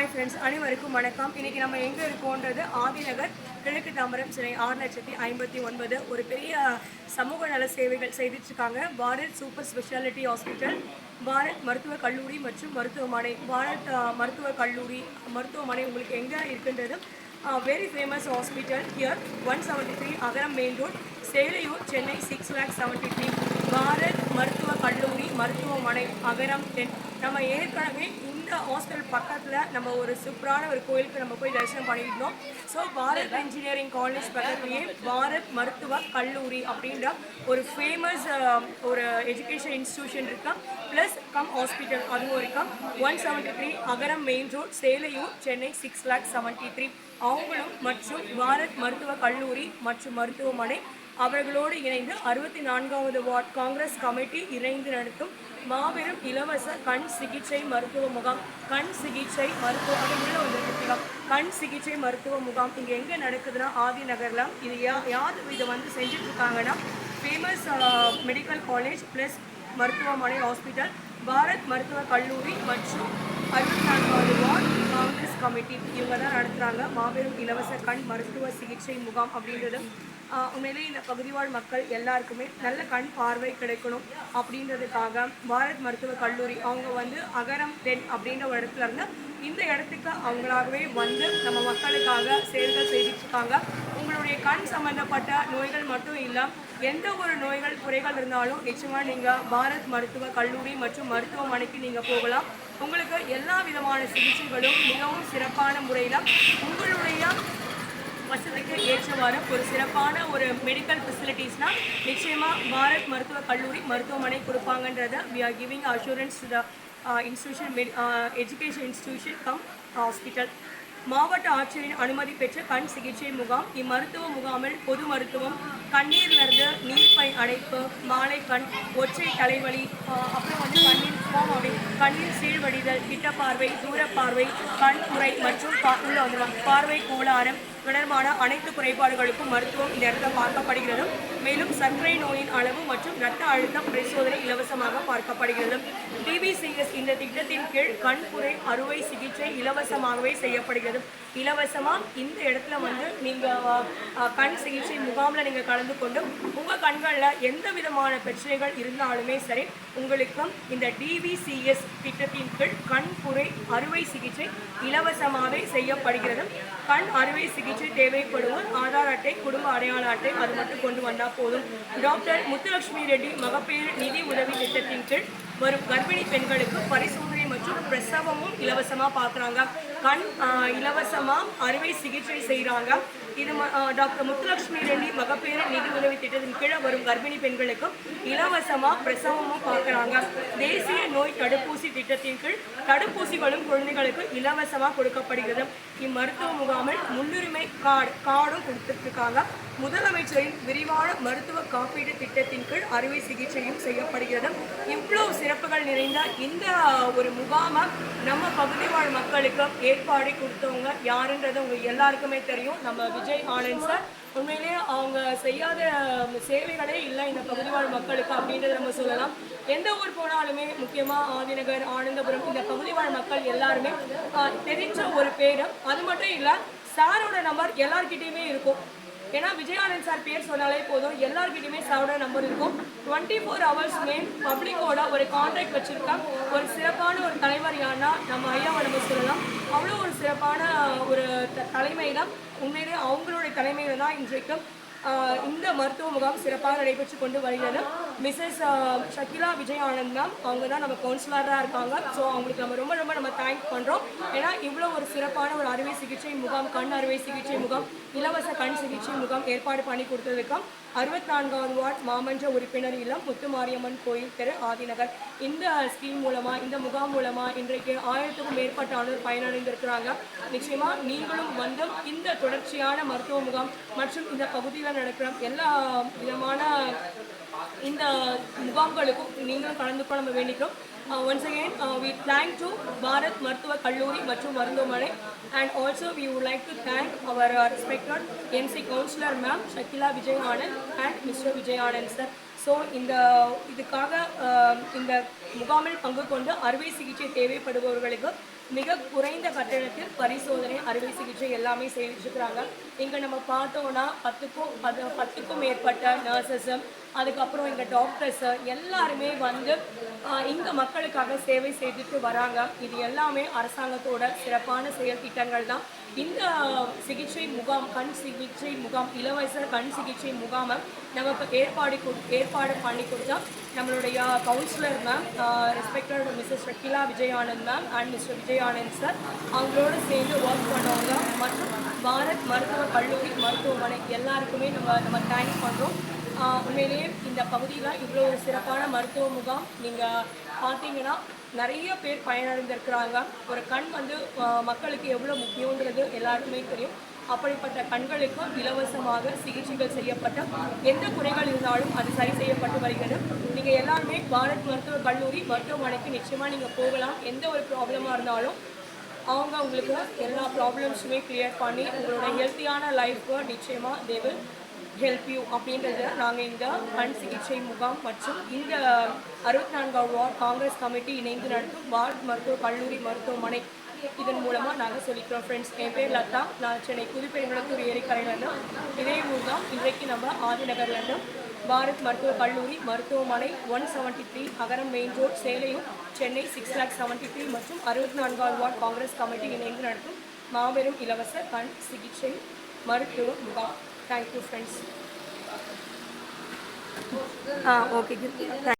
Hi friends அனைவருக்கும் வணக்கம். இன்னைக்கு நம்ம எங்கே இருக்கோன்றது ஆதிநகர் கிழக்கு தாம்பரம் சிலை ஆறு லட்சத்தி ஐம்பத்தி ஒன்பது. ஒரு பெரிய சமூக நல சேவைகள் செய்திருக்காங்க Bharat super speciality hospital Bharat மருத்துவக் கல்லூரி மற்றும் மருத்துவமனை. பாரத் மருத்துவக் கல்லூரி மருத்துவமனை உங்களுக்கு எங்கே இருக்குன்றது very famous hospital here one seventy three Agaram main road Selaiyur Chennai six lakh seventy three Bharat மருத்துவக் கல்லூரி மருத்துவமனை அகரம் டென் நம்ம ஏற்கனவே இந்த ஹாஸ்பிட்டல் பக்கத்தில் நம்ம ஒரு சூப்பரான ஒரு கோயிலுக்கு நம்ம போய் தரிசனம் பண்ணிக்கிட்டோம் ஸோ பாரத் இன்ஜினியரிங் காலேஜ் பக்கத்துலேயே பாரத் மருத்துவ கல்லூரி அப்படின்ற ஒரு ஃபேமஸ் ஒரு எஜுகேஷன் இன்ஸ்டியூஷன் இருக்கா. ப்ளஸ் கம் ஹாஸ்பிட்டல் அதுவும் இருக்கா. One seventy three Agaram main road Selaiyur Chennai six lakh seventy three அவங்களும் மற்றும் பாரத் மருத்துவ கல்லூரி மற்றும் மருத்துவமனை அவர்களோடு இணைந்து அறுபத்தி நான்காவது வார்ட் காங்கிரஸ் கமிட்டி இணைந்து நடத்தும் மாபெரும் இலவச கண் சிகிச்சை மருத்துவ முகாம். கண் சிகிச்சை மருத்துவ உள்ள ஒரு முகாம் கண் சிகிச்சை மருத்துவ முகாம் இங்கே எங்கே நடக்குதுன்னா ஆதி நகரில். இது யா யார் இதை வந்து செஞ்சுட்ருக்காங்கன்னா ஃபேமஸ் மெடிக்கல் காலேஜ் ப்ளஸ் மருத்துவமனை ஹாஸ்பிட்டல் பாரத் மருத்துவ கல்லூரி மற்றும் அறுபத்தி நான்காவது வார்டு காங்கிரஸ் கமிட்டி இவங்க தான் நடத்துகிறாங்க மாபெரும் இலவச கண் மருத்துவ சிகிச்சை முகாம் அப்படின்றது உண்மையிலே இந்த பகுதிவாழ் மக்கள் எல்லாருக்குமே நல்ல கண் பார்வை கிடைக்கணும் அப்படின்றதுக்காக பாரத் மருத்துவ கல்லூரி அவங்க வந்து அகரம் டென் அப்படின்ற ஒரு இடத்துல இருந்து இந்த இடத்துக்கு அவங்களாகவே வந்து நம்ம மக்களுக்காக செயல்கள் செய்திருக்காங்க இருக்காங்க உங்களுடைய கண் சம்பந்தப்பட்ட நோய்கள் மட்டும் இல்லை எந்த ஒரு நோய்கள் குறைகள் இருந்தாலும் நிச்சயமாக நீங்கள் பாரத் மருத்துவ கல்லூரி மற்றும் மருத்துவமனைக்கு நீங்கள் போகலாம். உங்களுக்கு எல்லா விதமான சிகிச்சைகளும் மிகவும் சிறப்பான முறையில் உங்களுடைய வசதிக்கு ஏற்றவாறு ஒரு சிறப்பான ஒரு மெடிக்கல் ஃபெசிலிட்டிஸ்னால் நிச்சயமாக பாரத் மருத்துவ கல்லூரி மருத்துவமனை கொடுப்பாங்கன்றத we are giving assurance the institution education institution cum hospital மாவட்ட ஆட்சியரின் அனுமதி பெற்ற கண் சிகிச்சை முகாம் இம்மருத்துவ முகாமில் பொது மருத்துவம் கண்ணீர்லேருந்து நீர்ப்பை அடைப்பு மாலை கண் ஒற்றை தலைவலி அப்புறம் வந்து கண்ணீர் கோமாவை கண்ணீர் சீழ்வடிதல் கிட்ட பார்வை தூர பார்வை கண் முறை மற்றும் உள்ள வந்துருவாங்க. பார்வை கோளாரம் தொடர்பான அனைத்து குறைபாடுகளுக்கும் மருத்துவம் இந்த இடத்துல பார்க்கப்படுகிறது. மேலும் சர்க்கரை நோயின் அளவு மற்றும் இரத்த அழுத்தம் பரிசோதனை இலவசமாக பார்க்கப்படுகிறது. டிபிசிஎஸ் இந்த திட்டத்தின் கீழ் கண்புரை அறுவை சிகிச்சை இலவசமாகவே செய்யப்படுகிறது. இலவசமா இந்த இடத்துல வந்து நீங்க கண் சிகிச்சை முகாமில் நீங்க கலந்து கொண்டு உங்க கண்களில் எந்த விதமான பிரச்சனைகள் இருந்தாலுமே சரி உங்களுக்கு இந்த டிவிசிஎஸ் திட்டத்தின் கீழ் கண்புரை அறுவை சிகிச்சை இலவசமாகவே செய்யப்படுகிறது. கண் அறுவை சிகிச்சை தேவைப்படுவோர் ஆதார் அட்டை குடும்ப அடையாள அட்டை அது மட்டும் கொண்டு வந்தால் போதும். டாக்டர் முத்துலட்சுமி ரெட்டி மகப்பேறு நிதி உதவி திட்டத்தின் கீழ் வரும் கர்ப்பிணி பெண்களுக்கு பரிசோதனை மற்றும் பிரசவமும் இலவசமாக பார்க்குறாங்க. கண் இலவசமாக அறுவை சிகிச்சை செய்கிறாங்க இது டாக்டர் முத்துலட்சுமி ரெண்டி மகப்பேறு நிதி உதவி திட்டத்தின் கீழே வரும் கர்ப்பிணி பெண்களுக்கும் இலவசமாக பிரசவமும் பார்க்குறாங்க. தேசிய நோய் தடுப்பூசி திட்டத்தின் கீழ் தடுப்பூசிகளும் குழந்தைகளுக்கு இலவசமாக கொடுக்கப்படுகிறது. இம்மருத்துவ முகாமில் முன்னுரிமை கார்டு கார்டும் கொடுத்துருக்காங்க. முதலமைச்சரின் விரிவான மருத்துவ காப்பீடு திட்டத்தின் கீழ் அறுவை சிகிச்சையும் செய்யப்படுகிறது. இவ்வளவு சிறப்புகள் நிறைந்த இந்த ஒரு முகாமை நம்ம பகுதி வாழ் மக்களுக்கு ஏற்பாடு கொடுத்தவங்க யாருன்றது உங்க எல்லாருக்குமே தெரியும். நம்ம விஜய் ஆனந்த் சார். உண்மையிலேயே அவங்க செய்யாத சேவைகளே இல்லை இந்த பகுதிவாழ் மக்களுக்கு அப்படின்றத நம்ம சொல்லலாம். எந்த ஊர் போனாலுமே முக்கியமாக ஆதிநகர் ஆனந்தபுரம் இந்த பகுதிவாழ் மக்கள் எல்லாருமே தெரிஞ்ச ஒரு பேரும் அது மட்டும் இல்லை சாரோட நம்பர் எல்லார்கிட்டயுமே இருக்கும். ஏன்னா விஜயானந்த் சார் பேர் சொன்னாலே போதும். எல்லாருக்கிட்டையுமே சாரோட நம்பர் இருக்கும். டுவெண்ட்டி ஃபோர் ஹவர்ஸ்மே பப்ளிக்கோட ஒரு கான்ட்ராக்ட் வச்சிருக்கா. ஒரு சிறப்பான ஒரு தலைவர் யாருன்னா நம்ம ஐயாவை நம்ம சொல்லலாம். அவ்வளோ ஒரு சிறப்பான ஒரு த- தான் உண்மையிலே அவங்களுடைய தலைமையில தான் இன்றைக்கு இந்த மருத்துவ முகாம் சிறப்பாக நடைபெற்று கொண்டு வருகிறது. மிஸ்ஸஸ் ஷக்கிலா விஜய் ஆனந்த் மேம் அவங்க தான் நம்ம கவுன்சிலராக இருக்காங்க. ஸோ அவங்களுக்கு நம்ம ரொம்ப ரொம்ப நம்ம தேங்க் பண்ணுறோம் ஏன்னா இவ்வளோ ஒரு சிறப்பான ஒரு அறுவை சிகிச்சை முகாம் கண் அறுவை சிகிச்சை முகாம் இலவச கண் சிகிச்சை முகாம் ஏற்பாடு பண்ணி கொடுத்ததுக்கும் அறுபத்தி நான்காவது வார்டு மாமன்ற உறுப்பினர் இல்லம் முத்துமாரியம்மன் கோயில் தெரு ஆதிநகர். இந்த ஸ்கீம் மூலமா இந்த முகாம் மூலமா இன்றைக்கு ஆயிரத்துக்கும் மேற்பட்டானோர் பயனடைந்திருக்கிறாங்க. நிச்சயமா நீங்களும் வந்து இந்த தொடர்ச்சியான மருத்துவ முகாம் மற்றும் இந்த பகுதியில் நடக்கிற எல்லா விதமான இந்த முகாம்களுக்கும் நீங்களும் கலந்து கொள்ள நம்ம வேண்டிக்கிறோம் once again we thank to Bharat மருத்துவ கல்லூரி மற்றும் மருத்துவமனை and also we would like to thank our respected MC councillor ma'am Shakila Vijay Anand and Mister Vijay Anand sir so இந்த இதுக்காக இந்த முகாமில் பங்கு கொண்டு அறுவை சிகிச்சை தேவைப்படுபவர்களுக்கு மிக குறைந்த கட்டணத்தில் பரிசோதனை அறுவை சிகிச்சை எல்லாமே செய்திருக்கிறாங்க இங்கே நம்ம பார்த்தோன்னா பத்துக்கும் பத்து பத்துக்கும் மேற்பட்ட நர்சஸும் அதுக்கப்புறம் இங்கே டாக்டர்ஸு எல்லாருமே வந்து இங்கே மக்களுக்காக சேவை செய்துட்டு வராங்க. இது எல்லாமே அரசாங்கத்தோட சிறப்பான செயல் திட்டங்கள் தான். இந்த சிகிச்சை முகாம் கண் சிகிச்சை முகாம் இலவச கண் சிகிச்சை முகாமை நமக்கு ஏற்பாடு கொடு ஏற்பாடு பண்ணி கொடுத்தா நம்மளுடைய councillor ma'am respected Mrs Rakila Vijayanand ma'am and Mister Vijayanand sir அவங்களோட சேர்ந்து ஒர்க் பண்ணவங்க. மற்றும் பாரத் மருத்துவ கல்லூரி மருத்துவமனை எல்லாருக்குமே நம்ம நம்ம தேங்க்ஸ் பண்ணுறோம் உண்மையிலேயே இந்த பகுதியில் இவ்வளோ சிறப்பான மருத்துவ முகாம் நீங்கள் பார்த்தீங்கன்னா நிறைய பேர் பயனடைந்திருக்கிறாங்க. ஒரு கண் வந்து மக்களுக்கு எவ்வளோ முக்கியன்றது எல்லாருக்குமே தெரியும். அப்படிப்பட்ட கண்களுக்கு இலவசமாக சிகிச்சைகள் செய்யப்பட்ட எந்த குறைகள் இருந்தாலும் அது சரி செய்யப்பட்டு வருகிறது. நீங்கள் எல்லாருமே பாரத் மருத்துவ கல்லூரி மருத்துவமனைக்கு நிச்சயமாக நீங்கள் போகலாம். எந்த ஒரு ப்ராப்ளமாக இருந்தாலும் அவங்க உங்களுக்கு எல்லா ப்ராப்ளம்ஸுமே கிளியர் பண்ணி உங்களோட ஹெல்த்தியான லைஃப்பை நிச்சயமாக தே ஹெல்ப் யூ அப்படின்றத நாங்கள் இந்த கண் சிகிச்சை முகாம் மற்றும் இந்த அறுபத்தி நான்காவது வார்டு காங்கிரஸ் கமிட்டி இணைந்து நடத்தும் வார்டு மருத்துவ கல்லூரி மருத்துவமனை. இதன் மூலமாக நாங்கள் சொல்லிக்கிறோம் ஃப்ரெண்ட்ஸ் என் பேர் லதா. நான் சென்னை புதுப்பெருங்குளத்தூர் ஏரிக்கரையிலேருந்து இதே ஊர் தான் இன்றைக்கு நம்ம ஆதிநகர்லேருந்து பாரத் மருத்துவ கல்லூரி மருத்துவமனை one seventy three Agaram main road சேலையும் Chennai six lakh seventy three மற்றும் அறுபத்தி நான்காவது வார்டு காங்கிரஸ் கமிட்டி இணைந்து நடத்தும் மாபெரும் இலவச கண் சிகிச்சை மருத்துவ முகாம். Thank you friends. ആ ഓക്കെ.